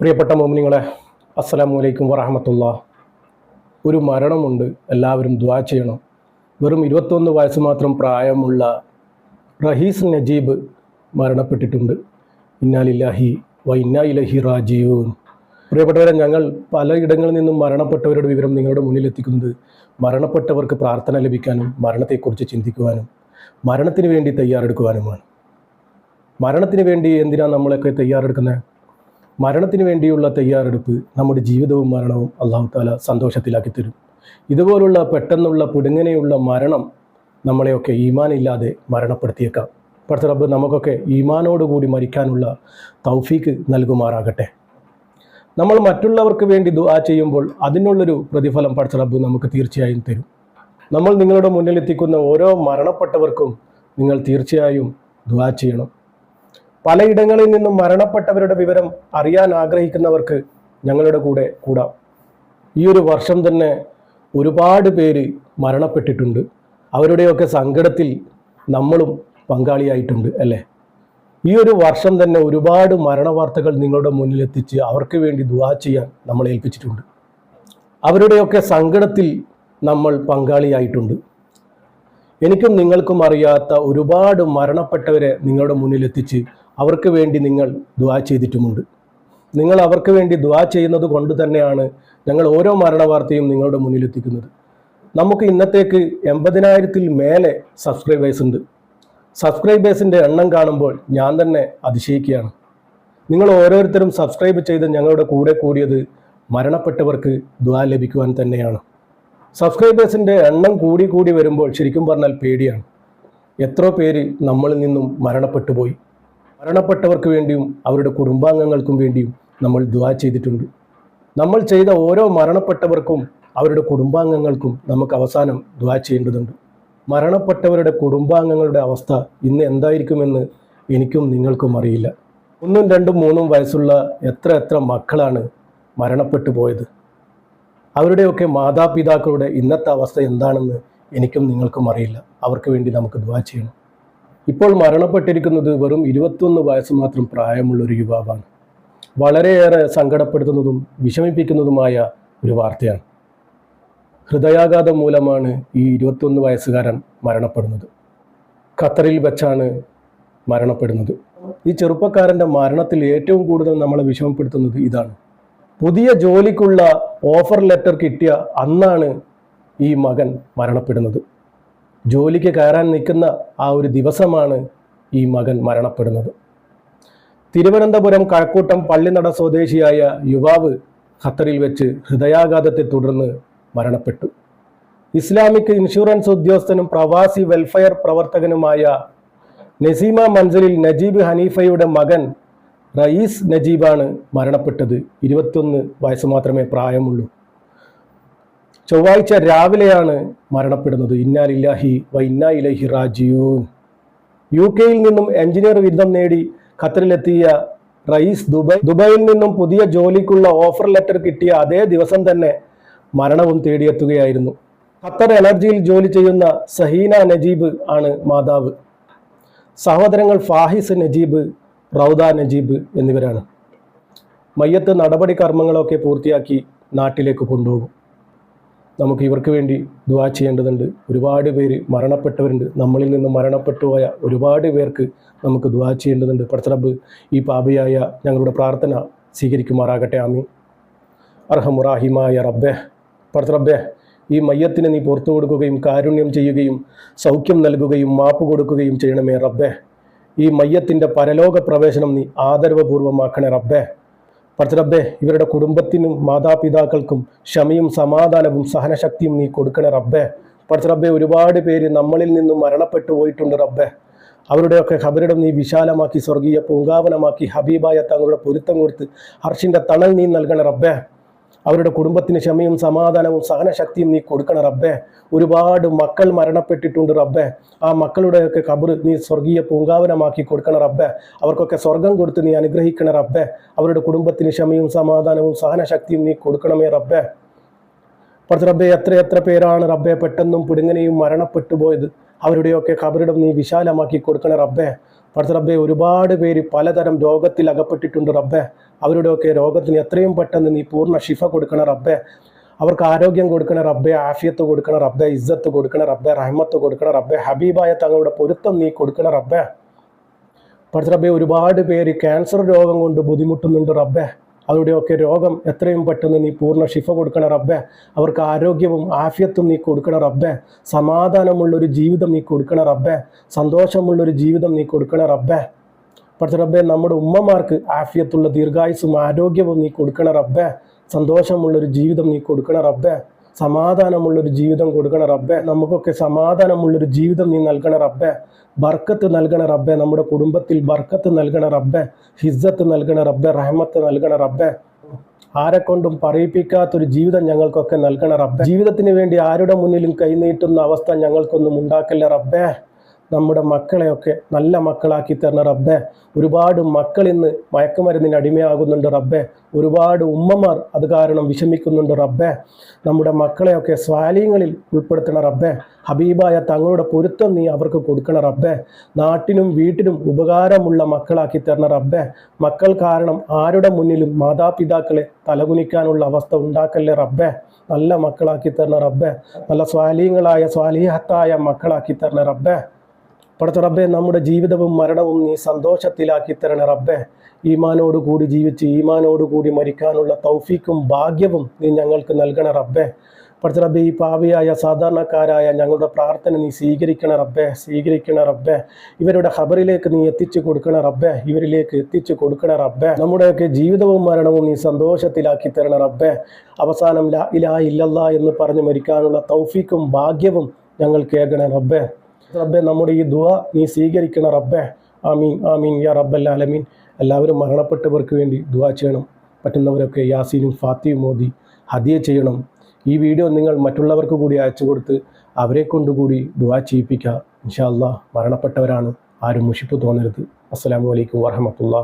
പ്രിയപ്പെട്ട മോമിനിങ്ങളെ അസ്സലാമു അലൈക്കും വറഹമത്തുള്ള. ഒരു മരണമുണ്ട് എല്ലാവരും ദ്വാ ചെയ്യണം. വെറും ഇരുപത്തൊന്ന് വയസ്സ് മാത്രം പ്രായമുള്ള റഹീസ് നജീബ് മരണപ്പെട്ടിട്ടുണ്ട്. ഇന്നാലില്ലാഹി വ ഇന്നാ ഇലഹി റാജീവൂൻ പ്രിയപ്പെട്ടവരെ ഞങ്ങൾ പലയിടങ്ങളിൽ നിന്നും മരണപ്പെട്ടവരുടെ വിവരം നിങ്ങളുടെ മുന്നിൽ എത്തിക്കുന്നത് മരണപ്പെട്ടവർക്ക് പ്രാർത്ഥന ലഭിക്കാനും മരണത്തെക്കുറിച്ച് ചിന്തിക്കുവാനും മരണത്തിന് വേണ്ടി തയ്യാറെടുക്കുവാനുമാണ്. മരണത്തിന് വേണ്ടി എന്തിനാണ് നമ്മളൊക്കെ തയ്യാറെടുക്കുന്നത്? മരണത്തിന് വേണ്ടിയുള്ള തയ്യാറെടുപ്പ് നമ്മുടെ ജീവിതവും മരണവും അള്ളാഹു താല സന്തോഷത്തിലാക്കി തരും. ഇതുപോലുള്ള പെട്ടെന്നുള്ള പുടുങ്ങനെയുള്ള മരണം നമ്മളെയൊക്കെ ഈമാനില്ലാതെ മരണപ്പെടുത്തിയേക്കാം. പഠിച്ച റബ്ബ് നമുക്കൊക്കെ ഈമാനോടുകൂടി മരിക്കാനുള്ള തൗഫീക്ക് നൽകുമാറാകട്ടെ. നമ്മൾ മറ്റുള്ളവർക്ക് വേണ്ടി ദുആ ചെയ്യുമ്പോൾ അതിനുള്ളൊരു പ്രതിഫലം പഠിച്ച റബ്ബ് നമുക്ക് തീർച്ചയായും തരും. നമ്മൾ നിങ്ങളുടെ മുന്നിലെത്തിക്കുന്ന ഓരോ മരണപ്പെട്ടവർക്കും നിങ്ങൾ തീർച്ചയായും ദുആ ചെയ്യണം. പലയിടങ്ങളിൽ നിന്നും മരണപ്പെട്ടവരുടെ വിവരം അറിയാൻ ആഗ്രഹിക്കുന്നവർക്ക് ഞങ്ങളുടെ കൂടെ കൂടാം. ഈ ഒരു വർഷം തന്നെ ഒരുപാട് പേര് മരണപ്പെട്ടിട്ടുണ്ട്. അവരുടെയൊക്കെ സങ്കടത്തിൽ നമ്മളും പങ്കാളിയായിട്ടുണ്ട് അല്ലേ? ഈ ഒരു വർഷം തന്നെ ഒരുപാട് മരണവാർത്തകൾ നിങ്ങളുടെ മുന്നിലെത്തിച്ച് അവർക്ക് വേണ്ടി ദുവാ ചെയ്യാൻ നമ്മൾ ഏൽപ്പിച്ചിട്ടുണ്ട്. അവരുടെയൊക്കെ സങ്കടത്തിൽ നമ്മൾ പങ്കാളിയായിട്ടുണ്ട്. എനിക്കും നിങ്ങൾക്കും അറിയാത്ത ഒരുപാട് മരണപ്പെട്ടവരെ നിങ്ങളുടെ മുന്നിലെത്തിച്ച് അവർക്ക് വേണ്ടി നിങ്ങൾ ദ്വാ ചെയ്തിട്ടുമുണ്ട്. നിങ്ങൾ അവർക്ക് വേണ്ടി ദ്വാ ചെയ്യുന്നത് കൊണ്ട് തന്നെയാണ് ഞങ്ങൾ ഓരോ മരണവാർത്തയും നിങ്ങളുടെ മുന്നിലെത്തിക്കുന്നത് നമുക്ക് ഇന്നത്തേക്ക് എൺപതിനായിരത്തിൽ മേലെ സബ്സ്ക്രൈബേഴ്സ് ഉണ്ട്. സബ്സ്ക്രൈബേഴ്സിന്റെ എണ്ണം കാണുമ്പോൾ ഞാൻ തന്നെ അതിശയിക്കുകയാണ്. നിങ്ങൾ ഓരോരുത്തരും സബ്സ്ക്രൈബ് ചെയ്ത് ഞങ്ങളുടെ കൂടെ കൂടിയത് മരണപ്പെട്ടവർക്ക് ദ്വാ ലഭിക്കുവാൻ തന്നെയാണ്. സബ്സ്ക്രൈബേഴ്സിന്റെ എണ്ണം കൂടി കൂടി വരുമ്പോൾ ശരിക്കും പറഞ്ഞാൽ പേടിയാണ്. എത്ര പേര് നമ്മളിൽ നിന്നും മരണപ്പെട്ടു പോയി. മരണപ്പെട്ടവർക്ക് വേണ്ടിയും അവരുടെ കുടുംബാംഗങ്ങൾക്കും വേണ്ടിയും നമ്മൾ ദ്വാ ചെയ്തിട്ടുണ്ട്. നമ്മൾ ചെയ്ത ഓരോ മരണപ്പെട്ടവർക്കും അവരുടെ കുടുംബാംഗങ്ങൾക്കും നമുക്ക് അവസാനം ദ്വാ ചെയ്യേണ്ടതുണ്ട്. മരണപ്പെട്ടവരുടെ കുടുംബാംഗങ്ങളുടെ അവസ്ഥ ഇന്ന് എന്തായിരിക്കുമെന്ന് എനിക്കും നിങ്ങൾക്കും അറിയില്ല. ഒന്നും രണ്ടും മൂന്നും വയസ്സുള്ള എത്ര എത്ര മക്കളാണ് മരണപ്പെട്ടു പോയത്. അവരുടെയൊക്കെ മാതാപിതാക്കളുടെ ഇന്നത്തെ അവസ്ഥ എന്താണെന്ന് എനിക്കും നിങ്ങൾക്കും അറിയില്ല. അവർക്ക് വേണ്ടി നമുക്ക് ദ്വാ ചെയ്യണം. ഇപ്പോൾ മരണപ്പെട്ടിരിക്കുന്നത് വെറും ഇരുപത്തൊന്ന് വയസ്സ് മാത്രം പ്രായമുള്ള ഒരു യുവാവാണ്. വളരെയേറെ സങ്കടപ്പെടുത്തുന്നതും വിഷമിപ്പിക്കുന്നതുമായ ഒരു വാർത്തയാണ്. ഹൃദയാഘാതം മൂലമാണ് ഈ ഇരുപത്തൊന്ന് വയസ്സുകാരൻ മരണപ്പെടുന്നത്. ഖത്തറിൽ വെച്ചാണ് മരണപ്പെടുന്നത്. ഈ ചെറുപ്പക്കാരന്റെ മരണത്തിൽ ഏറ്റവും കൂടുതൽ നമ്മളെ വിഷമപ്പെടുത്തുന്നത് ഇതാണ്. പുതിയ ജോലിക്കുള്ള ഓഫർ ലെറ്റർ കിട്ടിയ അന്നാണ് ഈ മകൻ മരണപ്പെടുന്നത്. ജോലിക്ക് കയറാൻ നിൽക്കുന്ന ആ ഒരു ദിവസമാണ് ഈ മകൻ മരണപ്പെടുന്നത്. തിരുവനന്തപുരം കഴക്കൂട്ടം പള്ളിനട സ്വദേശിയായ യുവാവ് ഖത്തറിൽ വെച്ച് ഹൃദയാഘാതത്തെ തുടർന്ന് മരണപ്പെട്ടു. ഇസ്ലാമിക് ഇൻഷുറൻസ് ഉദ്യോഗസ്ഥനും പ്രവാസി വെൽഫെയർ പ്രവർത്തകനുമായ നസീമ മൻസലിൽ നജീബ് ഹനീഫയുടെ മകൻ റയീസ് നജീബാണ് മരണപ്പെട്ടത്. ഇരുപത്തൊന്ന് വയസ്സ് മാത്രമേ പ്രായമുള്ളൂ. ചൊവ്വാഴ്ച രാവിലെയാണ് മരണപ്പെടുന്നത്. ഇന്നാലില്ലാഹി വ ഇന്നാ ഇലഹി റാജിയൂൻ യു കെയിൽ നിന്നും എഞ്ചിനീയർ ബിരുദം നേടി ഖത്തറിലെത്തിയ റയീസ് ദുബായ് ദുബായിൽ നിന്നും പുതിയ ജോലിക്കുള്ള ഓഫർ ലെറ്റർ കിട്ടിയ അതേ ദിവസം തന്നെ മരണവും തേടിയെത്തുകയായിരുന്നു. ഖത്തർ എനർജിയിൽ ജോലി ചെയ്യുന്ന സഹീന നജീബ് ആണ് മാതാവ്. സഹോദരങ്ങൾ ഫാഹിസ് നജീബ് റൗദ നജീബ് എന്നിവരാണ്. മയ്യത്ത് നടപടി കർമ്മങ്ങളൊക്കെ പൂർത്തിയാക്കി നാട്ടിലേക്ക് കൊണ്ടുപോകും. നമുക്ക് ഇവർക്ക് വേണ്ടി ദുവാ ചെയ്യേണ്ടതുണ്ട്. ഒരുപാട് പേര് മരണപ്പെട്ടവരുണ്ട്. നമ്മളിൽ നിന്ന് മരണപ്പെട്ടു പോയ ഒരുപാട് പേർക്ക് നമുക്ക് ദുവാ ചെയ്യേണ്ടതുണ്ട്. പടത്തറബ് ഈ പാപിയായ ഞങ്ങളുടെ പ്രാർത്ഥന സ്വീകരിക്കുമാറാകട്ടെ. ആമി അർഹമുറാഹിമായ റബ്ബെ പടത്തറബ്ബെ ഈ മയ്യത്തിന് നീ പുറത്തു കൊടുക്കുകയും കാരുണ്യം ചെയ്യുകയും സൗഖ്യം നൽകുകയും മാപ്പ് കൊടുക്കുകയും ചെയ്യണമേ റബ്ബെ. ഈ മയ്യത്തിന്റെ പരലോക പ്രവേശനം നീ ആദരവപൂർവമാക്കണേ റബ്ബെ. പടത്തറബ്ബെ ഇവരുടെ കുടുംബത്തിനും മാതാപിതാക്കൾക്കും ക്ഷമയും സമാധാനവും സഹനശക്തിയും നീ കൊടുക്കണേ റബ്ബെ. പടത്തറബ്ബെ ഒരുപാട് പേര് നമ്മളിൽ നിന്നും മരണപ്പെട്ടു പോയിട്ടുണ്ട് റബ്ബെ. അവരുടെയൊക്കെ ഖബറിടം നീ വിശാലമാക്കി സ്വർഗീയ പൂങ്കാവനമാക്കി ഹബീബായ തങ്ങളുടെ പൊരുത്തം കൊടുത്ത് ഹർഷിന്റെ തണൽ നീ നൽകണേ റബ്ബെ. അവരുടെ കുടുംബത്തിന് ക്ഷമയും സമാധാനവും സഹനശക്തിയും നീ കൊടുക്കണം റബ്ബേ. ഒരുപാട് മക്കൾ മരണപ്പെട്ടിട്ടുണ്ട് റബ്ബേ. ആ മക്കളുടെയൊക്കെ കബർ നീ സ്വർഗീയ പൂങ്കാവനമാക്കി കൊടുക്കണം റബ്ബേ. അവർക്കൊക്കെ സ്വർഗം കൊടുത്ത് നീ അനുഗ്രഹിക്കണം റബ്ബേ. അവരുടെ കുടുംബത്തിന് ക്ഷമയും സമാധാനവും സഹനശക്തിയും നീ കൊടുക്കണമേ റബ്ബേ. പറഞ്ഞ റബ്ബെ എത്ര എത്ര പേരാണ് റബ്ബെ പെട്ടെന്നും പുടുങ്ങനെയും മരണപ്പെട്ടു പോയത്? അവരുടെയൊക്കെ കബറിടം നീ വിശാലമാക്കി കൊടുക്കണേ റബ്ബെ. പഠിച്ച റബ്ബെ ഒരുപാട് പേര് പലതരം രോഗത്തിൽ അകപ്പെട്ടിട്ടുണ്ട് റബ്ബെ. അവരുടെയൊക്കെ രോഗത്തിന് എത്രയും പെട്ടെന്ന് നീ പൂർണ ഷിഫ കൊടുക്കണ റബ്ബെ. അവർക്ക് ആരോഗ്യം കൊടുക്കണ റബ്ബെ ആഫിയത്ത് കൊടുക്കണ റബ്ബെ ഇസ്സത്ത് കൊടുക്കണ റബ്ബെ റഹ്മത്ത് കൊടുക്കണ റബ്ബെ ഹബീബായ തങ്ങളുടെ പൊരുത്തം നീ കൊടുക്കണ റബ്ബെ. പഠിച്ച റബ്ബെ ഒരുപാട് പേര് ക്യാൻസർ രോഗം കൊണ്ട് ബുദ്ധിമുട്ടുന്നുണ്ട് റബ്ബെ. അവരുടെയൊക്കെ രോഗം എത്രയും പെട്ടെന്ന് നീ പൂർണ ശിഫ കൊടുക്കണ റബ്ബെ. അവർക്ക് ആരോഗ്യവും ആഫ്യത്തും നീ കൊടുക്കണ റബ്ബെ. സമാധാനമുള്ളൊരു ജീവിതം നീ കൊടുക്കണ റബ്ബെ. സന്തോഷമുള്ളൊരു ജീവിതം നീ കൊടുക്കണ റബ്ബെ. പഠിച്ച റബ്ബെ നമ്മുടെ ഉമ്മമാർക്ക് ആഫിയത്തുള്ള ദീർഘായുസും ആരോഗ്യവും നീ കൊടുക്കണ റബ്ബെ. സന്തോഷമുള്ളൊരു ജീവിതം നീ കൊടുക്കണ റബ്ബെ. സമാധാനമുള്ളൊരു ജീവിതം കൊടുക്കണ റബ്ബെ. നമുക്കൊക്കെ സമാധാനമുള്ളൊരു ജീവിതം നീ നൽകണ റബ്ബെ. ബർക്കത്ത് നൽകണ റബ്ബെ. നമ്മുടെ കുടുംബത്തിൽ ബർക്കത്ത് നൽകണ റബ്ബെ. ഹിസ്സത്ത് നൽകണ റബ്ബെ. റഹ്മത്ത് നൽകണ റബ്ബെ. ആരെ കൊണ്ടും പറയിപ്പിക്കാത്തൊരു ജീവിതം ഞങ്ങൾക്കൊക്കെ നൽകണ റബ്ബെ. ജീവിതത്തിന് വേണ്ടി ആരുടെ മുന്നിലും കൈനീട്ടുന്ന അവസ്ഥ ഞങ്ങൾക്കൊന്നും ഉണ്ടാക്കല്ല റബ്ബെ. നമ്മുടെ മക്കളെയൊക്കെ നല്ല മക്കളാക്കി തരണ റബ്ബെ ഒരുപാട് മക്കൾ ഇന്ന് മയക്കുമരുന്നിന് അടിമയാകുന്നുണ്ട് റബ്ബെ. ഒരുപാട് ഉമ്മമാർ അത് കാരണം വിഷമിക്കുന്നുണ്ട് റബ്ബെ. നമ്മുടെ മക്കളെയൊക്കെ സ്വാലീങ്ങളിൽ ഉൾപ്പെടുത്തണ റബ്ബെ. ഹബീബായ തങ്ങളുടെ പൊരുത്തം നീ അവർക്ക് കൊടുക്കണ റബ്ബെ. നാട്ടിനും വീട്ടിനും ഉപകാരമുള്ള മക്കളാക്കി തരണ റബ്ബെ. മക്കൾ കാരണം ആരുടെ മുന്നിലും മാതാപിതാക്കളെ തലകുനിക്കാനുള്ള അവസ്ഥ ഉണ്ടാക്കല്ലേ റബ്ബെ. നല്ല മക്കളാക്കി തരണ റബ്ബെ. നല്ല സ്വാലീങ്ങളായ സ്വാലീഹത്തായ മക്കളാക്കി തരണ റബ്ബെ. പടച്ച റബ്ബെ നമ്മുടെ ജീവിതവും മരണവും നീ സന്തോഷത്തിലാക്കി തരണ റബ്ബെ. ഈമാനോട് കൂടി ജീവിച്ച് ഈമാനോട് കൂടി മരിക്കാനുള്ള തൗഫീക്കും ഭാഗ്യവും നീ ഞങ്ങൾക്ക് നൽകണ റബ്ബെ. പടച്ച റബ്ബെ ഈ പാവിയായ സാധാരണക്കാരായ ഞങ്ങളുടെ പ്രാർത്ഥന നീ സ്വീകരിക്കണ റബ്ബെ സ്വീകരിക്കണ റബ്ബെ. ഇവരുടെ ഖബറിലേക്ക് നീ എത്തിച്ചു കൊടുക്കണ റബ്ബെ ഇവരിലേക്ക് എത്തിച്ചു കൊടുക്കണ റബ്ബെ. നമ്മുടെയൊക്കെ ജീവിതവും മരണവും നീ സന്തോഷത്തിലാക്കി തരണ റബ്ബെ. അവസാനം ലാ ഇലാ ഇല്ലല്ലാ എന്ന് പറഞ്ഞ് മരിക്കാനുള്ള തൗഫീക്കും ഭാഗ്യവും ഞങ്ങൾ കേൾക്കണേ റബ്ബെ. റബ്ബെ നമ്മുടെ ഈ ദുവ നീ സ്വീകരിക്കണ റബ്ബെ. ആമീൻ ആമീൻ യാ റബ്ബൽ ആലമീൻ. എല്ലാവരും മരണപ്പെട്ടവർക്ക് വേണ്ടി ദുവ ചെയ്യണം. പറ്റുന്നവരൊക്കെ യാസീനും ഫാത്തിയും മോദി ഹദിയ ചെയ്യണം. ഈ വീഡിയോ നിങ്ങൾ മറ്റുള്ളവർക്ക് കൂടി അയച്ചു കൊടുത്ത് അവരെ കൊണ്ടുകൂടി ദുവ ചെയ്യിപ്പിക്കുക ഇൻഷാ അല്ലാ മരണപ്പെട്ടവരാണ് ആരും മുഷിപ്പ് തോന്നരുത്. അസ്സാം അലൈക്കും വറഹമത്തുള്ള